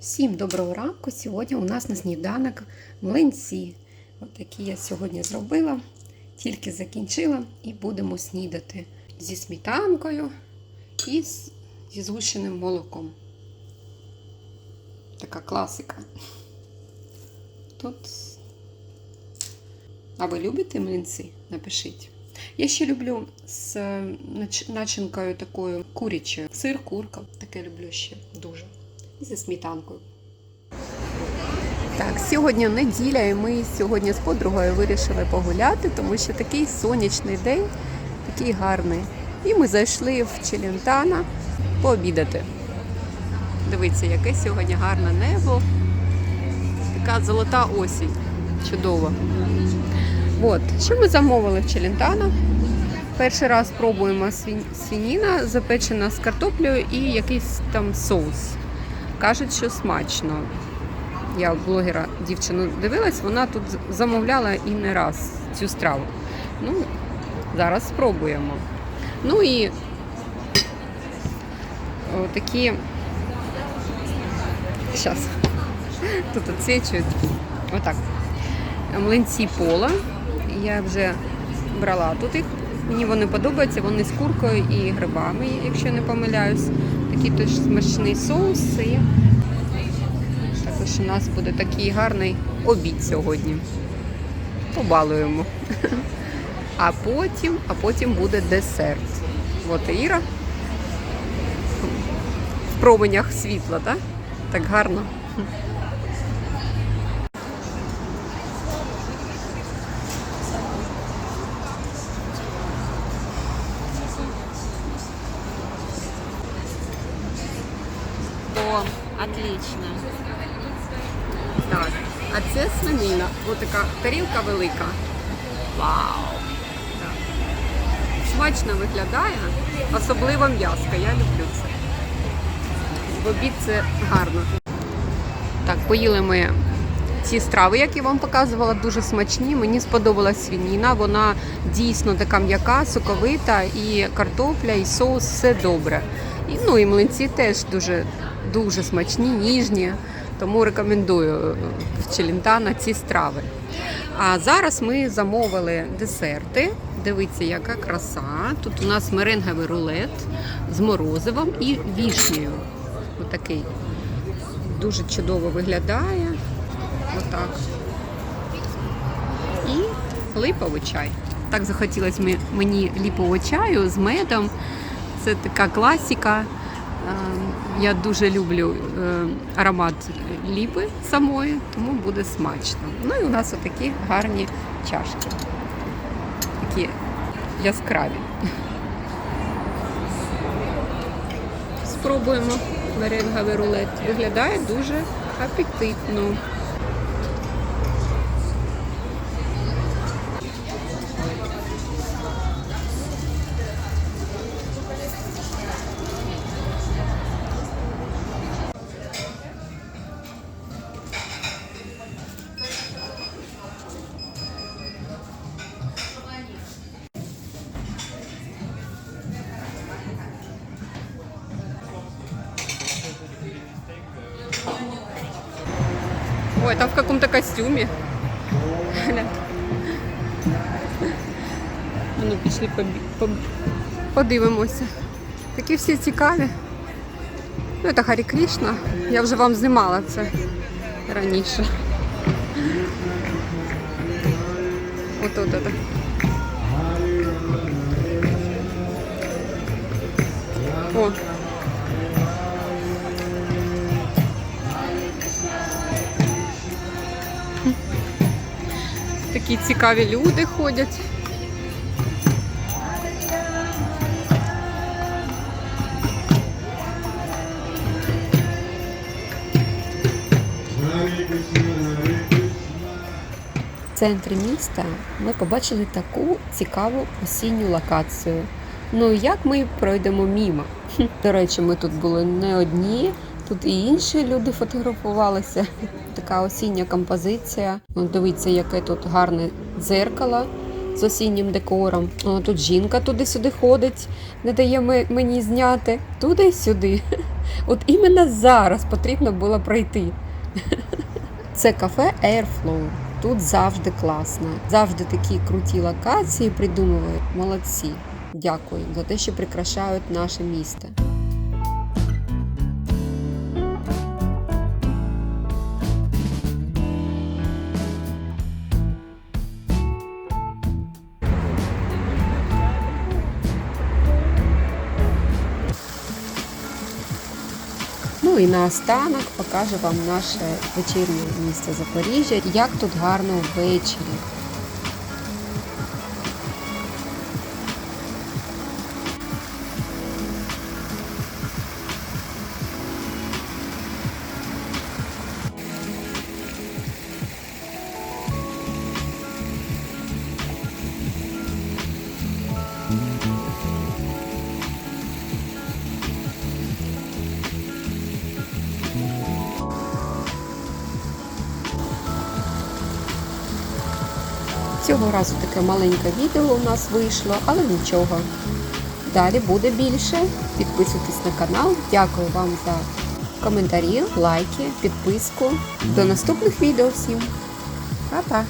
Всім доброго ранку! Сьогодні у нас на сніданок млинці. От такі я сьогодні зробила, тільки закінчила і будемо снідати зі сметанкою і зі згущеним молоком. Така класика. Тут. А ви любите млинці? Напишіть. Я ще люблю з начинкою такою курячою. Сир, курка. Таке люблю ще дуже. І зі сметанкою. Так, сьогодні неділя, і ми сьогодні з подругою вирішили погуляти, тому що такий сонячний день, такий гарний. І ми зайшли в Челентана пообідати. Дивіться, яке сьогодні гарне небо. Така золота осінь. Чудово. От, що ми замовили в Челентана? Перший раз пробуємо свін- свініна, запечена з картоплею і якийсь там соус. Кажуть, що смачно. Я блогера дівчину дивилась, вона тут замовляла і не раз цю страву. Ну, зараз спробуємо. Ну і такі. Зараз. Тут відсвічують. Отак. Млинці пола. Я вже брала тут їх. Мені вони подобаються, вони з куркою і грибами, якщо не помиляюсь. Такий теж смачний соус. І також у нас буде такий гарний обід сьогодні. Побалуємо. А потім, а потім буде десерт. От Іра. В променях світла, так? Так гарно. Отлично. Так. А це свинина. Ось така тарілка велика. Вау! Смачно виглядає, особливо м'яска. Я люблю це. В обід це гарно. Так, поїли ми ці страви, які я вам показувала, дуже смачні. Мені сподобалась свініна. Вона дійсно така м'яка, соковита, і картопля, і соус все добре. І, ну і млинці теж дуже, дуже смачні, ніжні. Тому рекомендую е, в Челентана ці страви. А зараз ми замовили десерти. Дивіться, яка краса. Тут у нас меренговий рулет з морозивом і вішнею. Отакий. Дуже чудово виглядає. Отак. І липовий чай. Так захотілося мені ліпового чаю з медом. Це така класика. Е, Я дуже люблю е, аромат ліпи самої, тому буде смачно. Ну і у нас отакі гарні чашки. Такі яскраві. Спробуємо меренговий рулет. Виглядає дуже апетитно. Ой, там в каком-то костюме. Ну, пішли подивимося. Такі всі цікаві. Ну, це Харі Крішна. Я вже вам знімала це раніше. От от от. О. Такі цікаві люди ходять. В центрі міста ми побачили таку цікаву осінню локацію. Ну як ми пройдемо мімо? До речі, ми тут були не одні, тут і інші люди фотографувалися. Така осіння композиція. Ну, дивіться, яке тут гарне дзеркало з осіннім декором. Тут жінка туди-сюди ходить, не дає мені зняти туди-сюди. От іменно зараз потрібно було пройти. Це кафе Airflow. Тут завжди класно. Завжди такі круті локації придумують. Молодці. Дякую за те, що прикрашають наше місто. І наостанок покажу вам наше вечірнє місце Запоріжжя, як тут гарно ввечері. Цього разу таке маленьке відео у нас вийшло, але нічого. Далі буде більше. Підписуйтесь на канал. Дякую вам за коментарі, лайки, підписку. До наступних відео всім. Па-па!